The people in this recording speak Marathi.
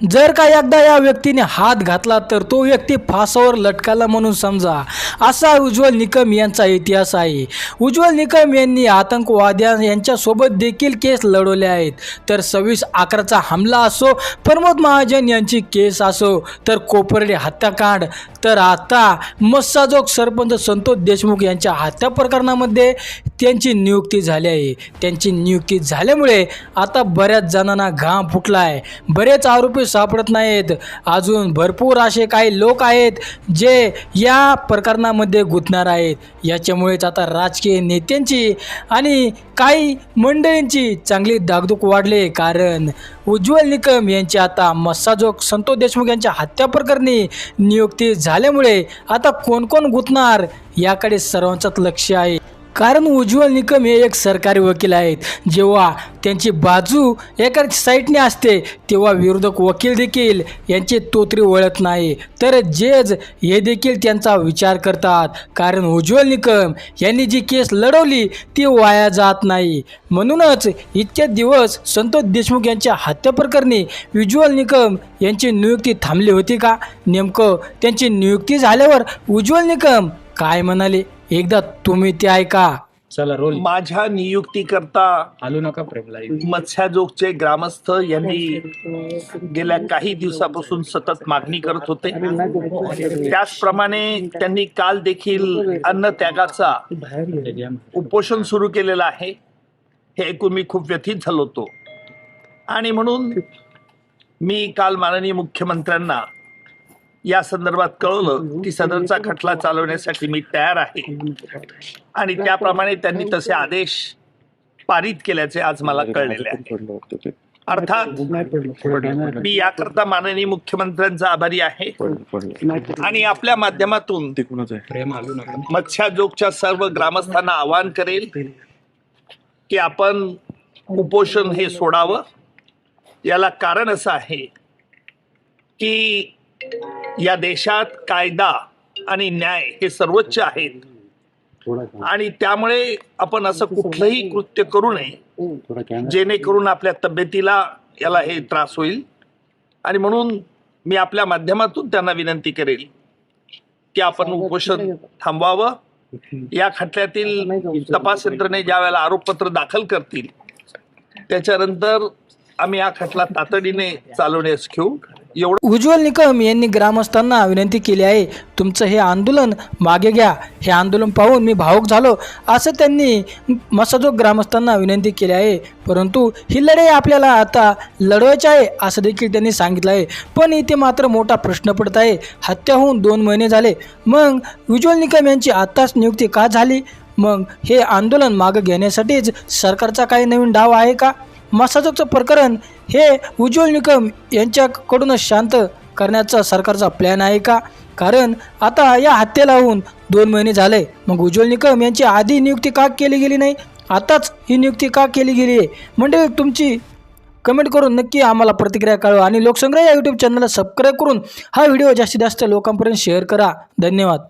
जर का एकदा या व्यक्तीने हात घातला तर तो व्यक्ती फासावर लटकाला म्हणून समजा असा उज्ज्वल निकम यांचा इतिहास आहे. उज्ज्वल निकम यांनी आतंकवाद्या यांच्यासोबत देखील केस लढवले आहेत. तर सव्वीस अकराचा हमला असो प्रमोद महाजन यांची केस असो तर कोपर्डे हत्याकांड तर आता मस्साजोग सरपंच संतोष देशमुख यांच्या हत्या प्रकरणामध्ये त्यांची नियुक्ती झाली आहे. त्यांची नियुक्ती झाल्यामुळे आता बऱ्याच जणांना घाम फुटला आहे बरेच आरोपी सापडत नाहीत. अजून भरपूर असे काही लोक आहेत जे या प्रकरणामध्ये गुंतणार आहेत. याच्यामुळेच आता राजकीय नेत्यांची आणि काही मंडळींची चांगली दागदूक वाढली कारण उज्ज्वल निकम यांची आता मस्साजोग संतोष देशमुख यांच्या हत्या प्रकरणी नियुक्ती झाल्यामुळे आता कोण कोण गुंतणार याकडे सर्वांचंच लक्ष आहे. कारण उज्ज्वल निकम हे एक सरकारी वकील आहेत. जेव्हा त्यांची बाजू एका साईडने असते तेव्हा विरोधक वकील देखील यांची तोत्री वळत नाही. तर जेज हे देखील त्यांचा विचार करतात. कारण उज्ज्वल निकम यांनी जी केस लढवली ती वाया जात नाही. म्हणूनच इतके दिवस संतोष देशमुख यांच्या हत्येप्रकरणी उज्ज्वल निकम यांची नियुक्ती थांबली होती का? नेमकं त्यांची नियुक्ती झाल्यावर उज्ज्वल निकम काय म्हणाले? एकदा तुम्ही ते ऐका. चला रोल. माझ्या नियुक्तीकरता आलू नका प्रेम लाईव्ह मत्स्याजोगचे ग्रामस्थ यांनी गेल्या काही दिवसापासून सतत मागणी करत होते. त्याचप्रमाणे त्यांनी काल देखील अन्न त्यागाचा उपोषण सुरू केलेलं आहे. हे ऐकून मी खूप व्यथित झालो होतो. आणि म्हणून मी काल माननीय मुख्यमंत्र्यांना या संदर्भात कळवलं की सदनचा खटला चालवण्यासाठी मी तयार आहे. आणि त्याप्रमाणे त्यांनी तसे आदेश पारित केल्याचे आज मला कळलेले आहे. अर्थात मी याकरता माननीय मुख्यमंत्र्यांचा आभारी आहे. आणि आपल्या माध्यमातून मत्स्याजोगच्या सर्व ग्रामस्थांना आवाहन करेल की आपण उपोषण हे सोडावं. याला कारण असं आहे की या देशात कायदा आणि न्याय हे सर्वोच्च आहेत. आणि त्यामुळे आपण असं कुठलंही कृत्य करू नये जेणेकरून आपल्या तब्येतीला याला हे त्रास होईल. आणि म्हणून मी आपल्या माध्यमातून त्यांना विनंती करेल की आपण उपोषण थांबवावं. या खटल्यातील तपास यंत्रणे ज्या वेळेला आरोपपत्र दाखल करतील त्याच्यानंतर आम्ही हा खटला तातडीने चालवण्यास घेऊ. एवढं उज्ज्वल निकम यांनी ग्रामस्थांना विनंती केली आहे तुमचं हे आंदोलन मागे घ्या. हे आंदोलन पाहून मी भावुक झालो असं त्यांनी मसाजोग ग्रामस्थांना विनंती केली आहे. परंतु ही लढाई आपल्याला आता लढवायची आहे असं देखील त्यांनी सांगितलं आहे. पण इथे मात्र मोठा प्रश्न पडत आहे. हत्या होऊन दोन महिने झाले. मग उज्ज्वल निकम यांची आत्ताच नियुक्ती का झाली? मग हे आंदोलन मागं घेण्यासाठीच सरकारचा काही नवीन डाव आहे का? मसाजोगचं प्रकरण हे उज्ज्वल निकम यांच्याकडूनच शांत करण्याचा सरकारचा प्लॅन आहे का? कारण आता या हत्येला होऊन दोन महिने झाले. मग उज्ज्वल निकम यांची आधी नियुक्ती का केली गेली नाही? आताच ही नियुक्ती का केली गेली आहे? म्हणजे तुमची कमेंट करून नक्की आम्हाला प्रतिक्रिया कळवा आणि लोकसंग्रह या यूट्यूब चॅनलला सबस्क्राईब करून हा व्हिडिओ जास्तीत जास्त लोकांपर्यंत शेअर करा. धन्यवाद.